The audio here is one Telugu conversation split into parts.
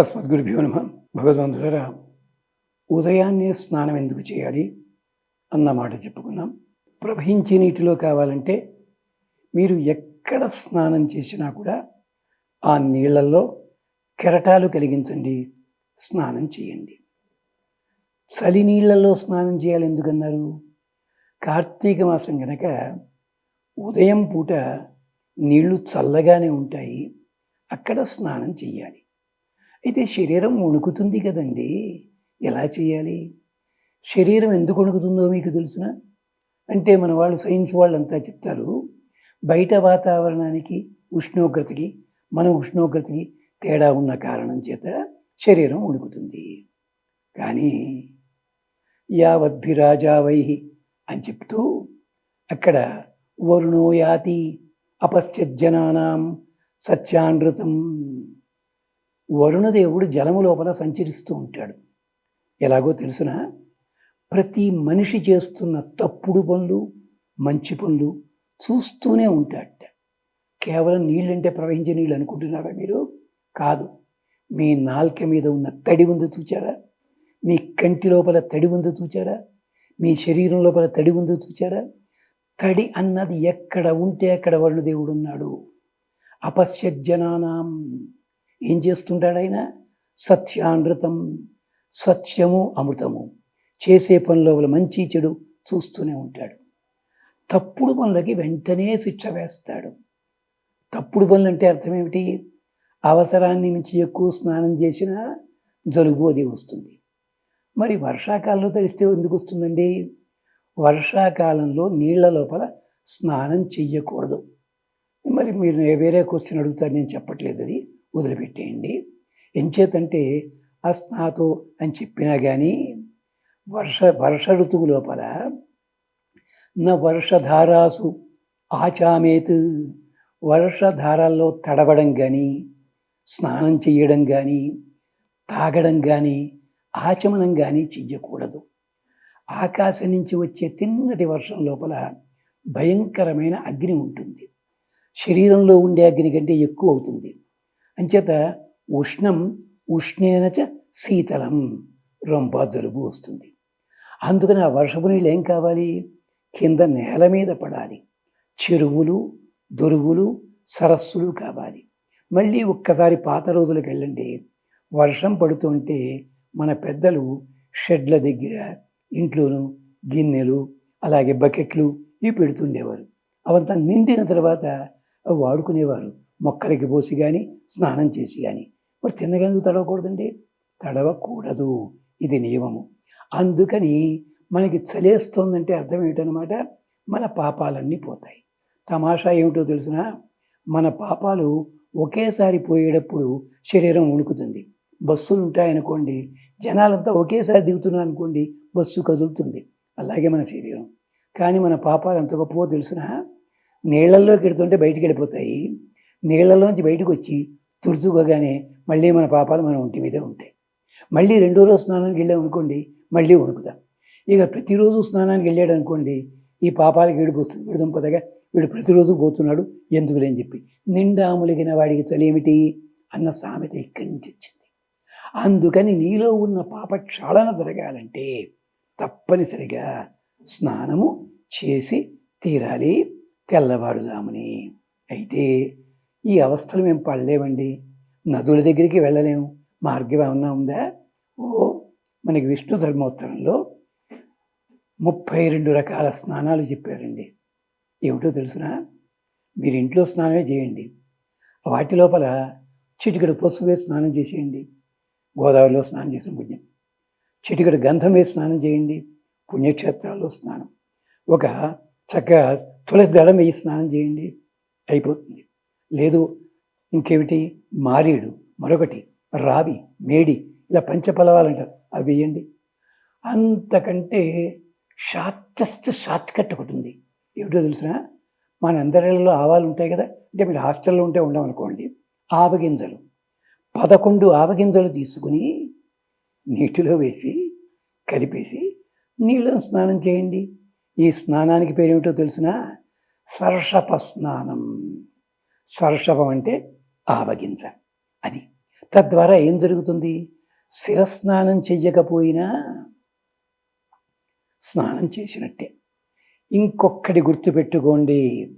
అస్మద్గురుభ్యో నమ. భగవంతులరా ఉదయాన్నే స్నానం ఎందుకు చేయాలి అన్న మాట చెప్పుకున్నాం. ప్రవహించే నీటిలో కావాలంటే మీరు ఎక్కడ స్నానం చేసినా కూడా ఆ నీళ్ళల్లో కెరటాలు కలిగించండి స్నానం చేయండి. చలి నీళ్ళల్లో స్నానం చేయాలి ఎందుకన్నారు? కార్తీక మాసం గనక ఉదయం పూట నీళ్ళు చల్లగానే ఉంటాయి అక్కడ స్నానం చేయాలి అయితే శరీరం వణుకుతుంది కదండి. ఎలా చేయాలి? శరీరం ఎందుకు వణుకుతుందో మీకు తెలుసునా? అంటే మన వాళ్ళు సైన్స్ వాళ్ళంతా చెప్తారు బయట వాతావరణానికి ఉష్ణోగ్రతకి మన ఉష్ణోగ్రతకి తేడా ఉన్న కారణం చేత శరీరం వణుకుతుంది. కానీ యావద్భిరాజావై అని చెప్తూ అక్కడ వరుణో యాతి అపశ్చజ్జనానాం సత్యానృతం. వరుణదేవుడు జలము లోపల సంచరిస్తూ ఉంటాడు. ఎలాగో తెలుసునా? ప్రతి మనిషి చేస్తున్న తప్పుడు పనులు మంచి పనులు చూస్తూనే ఉంటాడట. కేవలం నీళ్ళంటే ప్రవహించే నీళ్ళు అనుకుంటున్నారా మీరు? కాదు. మీ నాల్క మీద ఉన్న తడి ఉందో చూచారా? మీ కంటి లోపల తడి ఉందో చూచారా? మీ శరీరం లోపల తడి ఉందో చూచారా? తడి అన్నది ఎక్కడ ఉంటే అక్కడ వరుణదేవుడు ఉన్నాడు. అపశ్యజ్జనానాం. ఏం చేస్తుంటాడు ఆయన సత్యామృతం సత్యము అమృతము. చేసే పనుల మంచి చెడు చూస్తూనే ఉంటాడు. తప్పుడు పనులకి వెంటనే శిక్ష వేస్తాడు. తప్పుడు పనులు అంటే అర్థం ఏమిటి? అవసరాన్ని మించి ఎక్కువ స్నానం చేసినా జలుబు అది వస్తుంది. మరి వర్షాకాలంలో తడిస్తే ఎందుకు వస్తుందండి? వర్షాకాలంలో నీళ్ళ లోపల స్నానం చెయ్యకూడదు. మరి మీరు వేరే క్వశ్చన్ అడుగుతారు నేను చెప్పట్లేదు అది. వదిలిపెట్టేయండి. ఎంచేతంటే అస్నాతో అని చెప్పినా కానీ వర్ష వర్ష ఋతువు లోపల నా వర్షధారాసు ఆచామేత్. వర్షధారాల్లో తడవడం కానీ స్నానం చేయడం కానీ తాగడం కానీ ఆచమనం కానీ చెయ్యకూడదు. ఆకాశం నుంచి వచ్చే తిన్నటి వర్షం లోపల భయంకరమైన అగ్ని ఉంటుంది. శరీరంలో ఉండే అగ్ని కంటే ఎక్కువ అవుతుంది. అంచేత ఉష్ణం ఉష్ణేనచ శీతలం రొంప జలుబు వస్తుంది. అందుకని ఆ వర్షపు నీళ్ళు ఏం కావాలి? కింద నేల మీద పడాలి. చెరువులు దొరువులు సరస్సులు కావాలి. మళ్ళీ ఒక్కసారి పాత రోజులకు వెళ్ళండి. వర్షం పడుతుంటే మన పెద్దలు షెడ్ల దగ్గర ఇంట్లోనూ గిన్నెలు అలాగే బకెట్లు ఇవి పెడుతుండేవారు. అవంతా నిండిన తర్వాత వాడుకునేవారు. మొక్కలకి పోసి కానీ స్నానం చేసి కానీ మరి తిన్నగందుకు తడవకూడదండి? తడవకూడదు. ఇది నియమము. అందుకని మనకి చలేస్తోందంటే అర్థం ఏమిటనమాట? మన పాపాలన్నీ పోతాయి. తమాషా ఏమిటో తెలిసిన? మన పాపాలు ఒకేసారి పోయేటప్పుడు శరీరం వణుకుతుంది. బస్సులు ఉంటాయనుకోండి జనాలంతా ఒకేసారి దిగుతున్నారు అనుకోండి బస్సు కదులుతుంది. అలాగే మన శరీరం. కానీ మన పాపాలు ఎంత గొప్పవో తెలిసిన? నీళ్ళల్లోకి వెడుతుంటే బయటికి వెళ్ళిపోతాయి. నీళ్ళలోంచి బయటకు వచ్చి తుడుచుకోగానే మళ్ళీ మన పాపాలు మన ఒంటి మీదే ఉంటాయి. మళ్ళీ రెండో రోజు స్నానానికి వెళ్ళాం అనుకోండి మళ్ళీ వణుకుతాం. ఇక ప్రతిరోజు స్నానానికి వెళ్ళాడు అనుకోండి ఈ పాపాలకి ఏడిపోతుంది విడుదంపదగా వీడు ప్రతిరోజు పోతున్నాడు ఎందుకు లేని చెప్పి. నిండా ములిగిన వాడికి చలేమిటి అన్న సామెత ఇక్కడి నుంచి వచ్చింది. అందుకని నీలో ఉన్న పాప క్షాళన జరగాలంటే తప్పనిసరిగా స్నానము చేసి తీరాలి తెల్లవారుజాముని. అయితే ఈ అవస్థలు మేము పడలేమండి. నదుల దగ్గరికి వెళ్ళలేము. మార్గం ఏమన్నా ఉందా? ఓ మనకి విష్ణు ధర్మోత్తరంలో ముప్పై రెండు రకాల స్నానాలు చెప్పారండి. ఏమిటో తెలుసునా? మీరు ఇంట్లో స్నానమే చేయండి. వాటి లోపల చిటికడు పసుపు వేసి స్నానం చేసేయండి. గోదావరిలో స్నానం చేసిన పుణ్యం. చిటికడు గంధం వేసి స్నానం చేయండి. పుణ్యక్షేత్రాల్లో స్నానం. ఒక చక్కగా తులసి దళం వేసి స్నానం చేయండి. అయిపోతుంది. లేదు. ఇంకేమిటి? మారేడు మరొకటి రావి మేడి ఇలా పంచపలవాలంటారు. అవి వేయండి. అంతకంటే షార్టెస్ట్ షార్ట్ కట్ ఒకటి ఉంది. ఏమిటో తెలిసిన? మన అందరిలో ఆవాలు ఉంటాయి కదా. అంటే మీరు హాస్టల్లో ఉంటే ఉండమనుకోండి. ఆవగింజలు. పదకొండు ఆవగింజలు తీసుకుని నీటిలో వేసి కలిపేసి నీళ్ళను స్నానం చేయండి. ఈ స్నానానికి పేరేమిటో తెలిసిన? సర్షప స్నానం. సర్షపం అంటే ఆవగింజ అది తద్వారా ఏం జరుగుతుంది? శిరస్నానం చెయ్యకపోయినా స్నానం చేసినట్టే. ఇంకొక్కటి గుర్తుపెట్టుకోండి.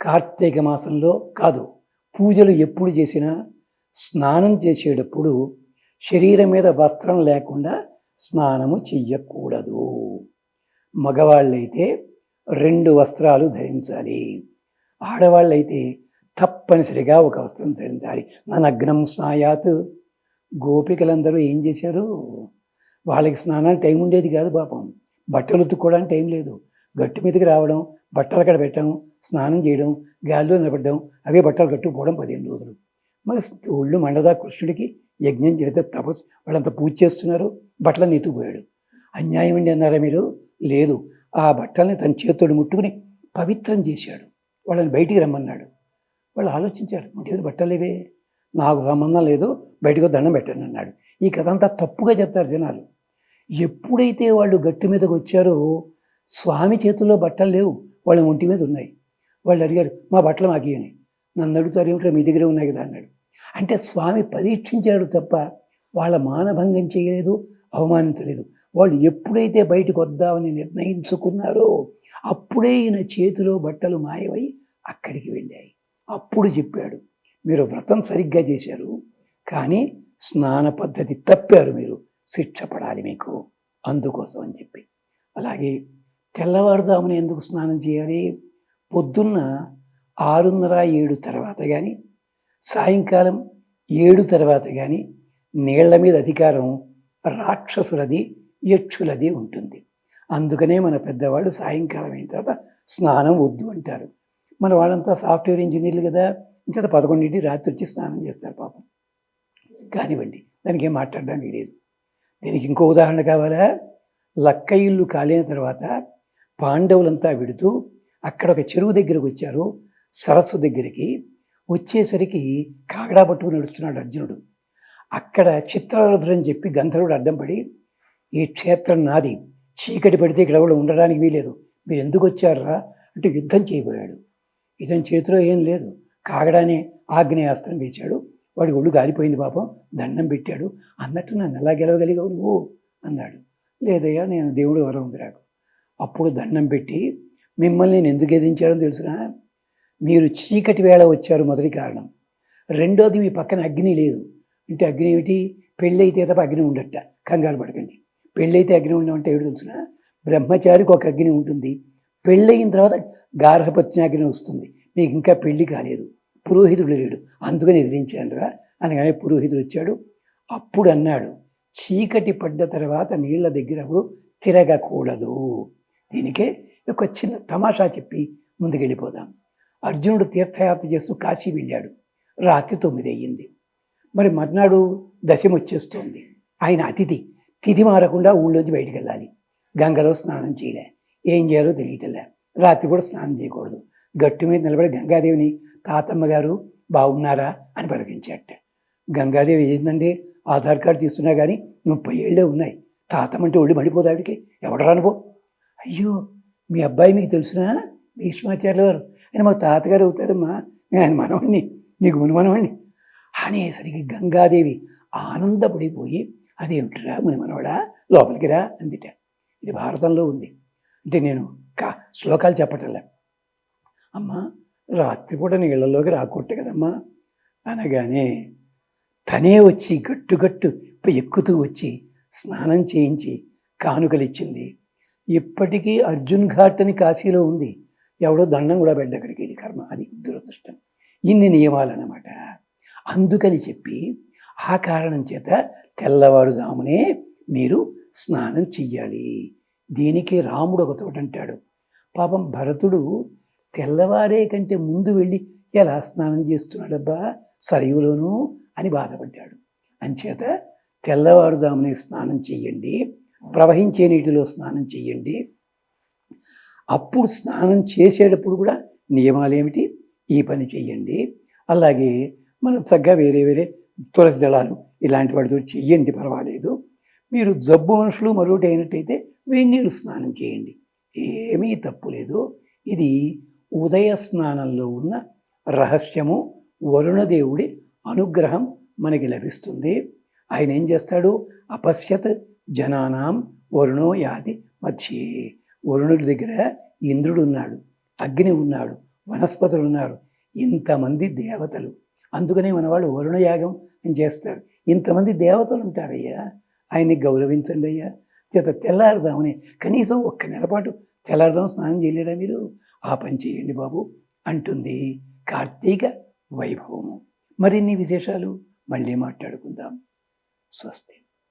కార్తీక మాసంలో కాదు పూజలు ఎప్పుడు చేసినా స్నానం చేసేటప్పుడు శరీరం మీద వస్త్రం లేకుండా స్నానము చెయ్యకూడదు. మగవాళ్ళైతే రెండు వస్త్రాలు ధరించాలి. ఆడవాళ్ళైతే తప్పనిసరిగా ఒక వస్త్రం ధరించాలి. నగ్నం స్నాయాత్ గోపికలందరూ ఏం చేశారు? వాళ్ళకి స్నానానికి టైం ఉండేది కాదు పాపం. బట్టలు ఉతుక్కోవడానికి టైం లేదు. గట్టు మీదకి రావడం బట్టలు అక్కడ పెట్టడం స్నానం చేయడం గాల్లో నిలబడడం అవే బట్టలు కట్టుకుపోవడం పదిహేను రోజులు. మరి ఒళ్ళు మండదా కృష్ణుడికి యజ్ఞం చేస్తే తపస్సు వాళ్ళంతా పూజ చేస్తున్నారు బట్టలను ఎత్తుకుపోయాడు. అన్యాయం అండి అన్నారా మీరు? లేదు. ఆ బట్టల్ని తన చేతుడు ముట్టుకుని పవిత్రం చేశాడు. వాళ్ళని బయటికి రమ్మన్నాడు. వాళ్ళు ఆలోచించారు ఒంటి మీద బట్టలు నాకు సంబంధం లేదు బయటకు దండం పెట్టండి అన్నాడు. ఈ కథ అంతా తప్పుగా చెప్తారు జనాలు. ఎప్పుడైతే వాళ్ళు గట్టు మీదకి వచ్చారో స్వామి చేతుల్లో బట్టలు లేవు వాళ్ళ ఒంటి మీద ఉన్నాయి. వాళ్ళు అడిగారు మా బట్టలు మాకేయని నన్ను అడుగుతారు ఏమిటో మీ దగ్గరే ఉన్నాయి కదా అన్నాడు. అంటే స్వామి పరీక్షించాడు తప్ప వాళ్ళ మానభంగం చేయలేదు అవమానించలేదు. వాళ్ళు ఎప్పుడైతే బయటకు వద్దామని నిర్ణయించుకున్నారో అప్పుడే ఈయన చేతిలో బట్టలు మాయమై అక్కడికి వెళ్ళాయి. అప్పుడు చెప్పాడు. మీరు వ్రతం సరిగ్గా చేశారు కానీ స్నాన పద్ధతి తప్పారు మీరు. శిక్ష పడాలి మీకు. అందుకోసం అని చెప్పి. అలాగే తెల్లవారుదామున ఎందుకు స్నానం చేయాలి? పొద్దున్న ఆరున్నర ఏడు తర్వాత కానీ సాయంకాలం ఏడు తర్వాత కానీ నీళ్ళ మీద అధికారం రాక్షసులది యక్షులది ఉంటుంది. అందుకనే మన పెద్దవాళ్ళు సాయంకాలం అయిన తర్వాత స్నానం వద్దు అంటారు. మన వాళ్ళంతా సాఫ్ట్వేర్ ఇంజనీర్లు కదా. ఇంకా పదకొండింటి రాత్రి వచ్చి స్నానం చేస్తారు పాపం. కానివ్వండి దానికి ఏం మాట్లాడడానికి లేదు దీనికి ఇంకో ఉదాహరణ కావాలా? లక్క ఇల్లు కాలిన తర్వాత పాండవులంతా విడుతూ అక్కడ ఒక చెరువు దగ్గరకు వచ్చారు. సరస్సు దగ్గరికి వచ్చేసరికి కాగడా పట్టుకుని నడుస్తున్నాడు అర్జునుడు. అక్కడ చిత్రరథుడని చెప్పి గంధర్వుడు అడ్డం పడి ఈ క్షేత్రం నాది. చీకటి పడితే ఇక్కడ ఎవరు ఉండడానికి వీలేదు మీరు ఎందుకు వచ్చారా అంటే యుద్ధం చేయబోయాడు. ఇతని చేతిలో ఏం లేదు. కాగడానే ఆగ్నేయాస్త్రం వేశాడు. వాడి ఒళ్ళు గాలిపోయింది పాపం. దండం పెట్టాడు. అన్నట్టు నన్ను ఎలా గెలవగలిగావు నువ్వు? అన్నాడు. లేదయ్యా నేను దేవుడు వరం ఉంది నాకు అప్పుడు దండం పెట్టి మిమ్మల్ని నేను ఎందుకు ఎదించాడో తెలుసునా మీరు చీకటి వేళ వచ్చారు మొదటి కారణం. రెండోది మీ పక్కన అగ్ని లేదు. అంటే అగ్ని ఏమిటి? పెళ్ళి అయితే తప్ప అగ్ని ఉండట. కంగారు పడకండి. పెళ్ళైతే అగ్ని ఉండమంటే ఏడు తెలుసునా బ్రహ్మచారికి ఒక అగ్ని ఉంటుంది. పెళ్ళయిన తర్వాత గార్హపత్యాగ్ని వస్తుంది. మీకు ఇంకా పెళ్ళి కాలేదు. పురోహితుడు లేడు. అందుకని ఎదిరించానురా అనగానే పురోహితుడు వచ్చాడు. అప్పుడు అన్నాడు చీకటి పడ్డ తర్వాత నీళ్ళ దగ్గరప్పుడు తిరగకూడదు. దీనికే ఒక చిన్న తమాషా చెప్పి ముందుకెళ్ళిపోదాం. అర్జునుడు తీర్థయాత్ర చేస్తూ కాశీ వెళ్ళాడు. రాత్రి తొమ్మిది అయ్యింది. మరి మర్నాడు దశమి వచ్చేస్తోంది. ఆయన అతిథి తిథి మారకుండా ఊళ్ళోంచి బయటికి వెళ్ళాలి గంగలో స్నానం చేయలే. ఏం చేయాలో తెలియటలే. రాత్రి కూడా స్నానం చేయకూడదు. గట్టు మీద నిలబడి గంగాదేవిని తాతమ్మ గారు బాగున్నారా అని పలికించాట గంగాదేవి ఏంటంటే ఆధార్ కార్డు తీసుకున్నా కానీ ముప్పై ఏళ్ళే ఉన్నాయి. తాతమ్మ అంటే ఒళ్ళు మడిపోదాడికి ఎవడు రానుపో అయ్యో మీ అబ్బాయి మీకు తెలుసునా? భీష్మాచార్యుల గారు. ఆయన మా తాతగారు అవుతారమ్మా నేను ఆయన మనవాణ్ణి. నీకు మునిమనవాణ్ణి అనేసరికి గంగాదేవి ఆనందపడిపోయి అదేమిటిరా ముని మనవడా? లోపలికి రా అందిట. ఇది భారతంలో ఉంది. అంటే నేను కా శ్లోకాలు చెప్పటంలే. అమ్మా. రాత్రిపూట నీళ్ళలోకి రాకొట్టే కదమ్మా. అనగానే తనే వచ్చి గట్టు గట్టు ఎక్కుతూ వచ్చి స్నానం చేయించి కానుకలిచ్చింది. ఇప్పటికీ అర్జున్ ఘాట్ అని కాశీలో ఉంది. ఎవడో దండం కూడా పెట్ట అక్కడికి వెళ్ళి కర్మ. అది దురదృష్టం. ఇన్ని నియమాలన్నమాట. అందుకని చెప్పి ఆ కారణం చేత తెల్లవారుజామునే మీరు స్నానం చెయ్యాలి. దీనికి రాముడు ఒక తోట అంటాడు పాపం భరతుడు తెల్లవారే కంటే ముందు వెళ్ళి ఎలా స్నానం చేస్తున్నాడబ్బా? సరయులోను అని బాధపడ్డాడు. అంచేత తెల్లవారుజామునే స్నానం చెయ్యండి ప్రవహించే నీటిలో స్నానం చెయ్యండి అప్పుడు స్నానం చేసేటప్పుడు కూడా నియమాలు ఏమిటి ఈ పని చెయ్యండి అలాగే మనం చక్కగా వేరే వేరే తులసి దళాలు ఇలాంటి వాటితో చెయ్యండి పర్వాలేదు. మీరు జబ్బు మనుషులు మరొకటి అయినట్టయితే వేడి నీళ్ళు స్నానం చేయండి. ఏమీ తప్పు లేదు. ఇది ఉదయ స్నానంలో ఉన్న రహస్యము వరుణదేవుడి అనుగ్రహం మనకి లభిస్తుంది. ఆయన ఏం చేస్తాడు? అపశ్యత్ జనానాం వరుణో యాది మధ్యే. వరుణుడి దగ్గర ఇంద్రుడు ఉన్నాడు అగ్ని ఉన్నాడు వనస్పతులు ఉన్నారు ఇంతమంది దేవతలు. అందుకనే మనవాడు వరుణయాగం వరుణ యాగం అని చేస్తారు. ఇంతమంది దేవతలు ఉంటారయ్యా. ఆయన్ని గౌరవించండి అయ్యా చేత తెల్లారుదామని కనీసం ఒక్క నెలపాటు తెల్లారుదాం స్నానం చేయలేరా మీరు? ఆ పని చేయండి బాబు అంటుంది కార్తీక వైభవము. మరిన్ని విశేషాలు మళ్ళీ మాట్లాడుకుందాం. స్వస్తి.